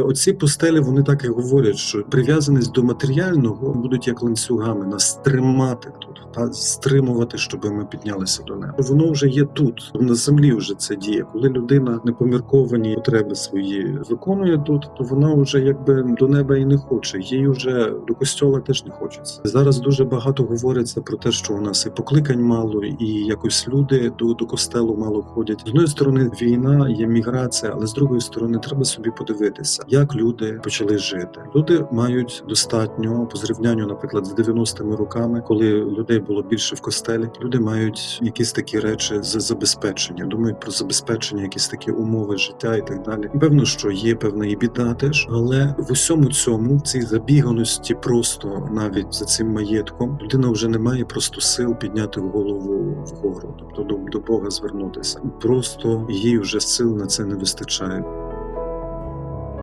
Оці постелі вони так і говорять, що прив'язаність до матеріального будуть як ланцюгами нас тримати. Та стримувати, щоб ми піднялися до неба. Воно вже є тут, на землі вже це діє. Коли людина непомірковані потреби свої виконує тут, то вона вже якби до неба і не хоче. Їй вже до костьола теж не хочеться. Зараз дуже багато говориться про те, що у нас і покликань мало, і якось люди до, до костелу мало ходять. З одної сторони, війна, є міграція, але з другої сторони, треба собі подивитися, як люди почали жити. Люди мають достатньо по зрівнянню, наприклад, з 90-ми роками, коли людей було більше в костелі. Люди мають якісь такі речі за забезпечення, думають про забезпечення, якісь такі умови життя і так далі. Певно, що є певна і біда теж, але в усьому цьому, в цій забіганості, просто навіть за цим маєтком, людина вже не має просто сил підняти голову вгору, тобто до, до Бога звернутися. Просто їй вже сил на це не вистачає.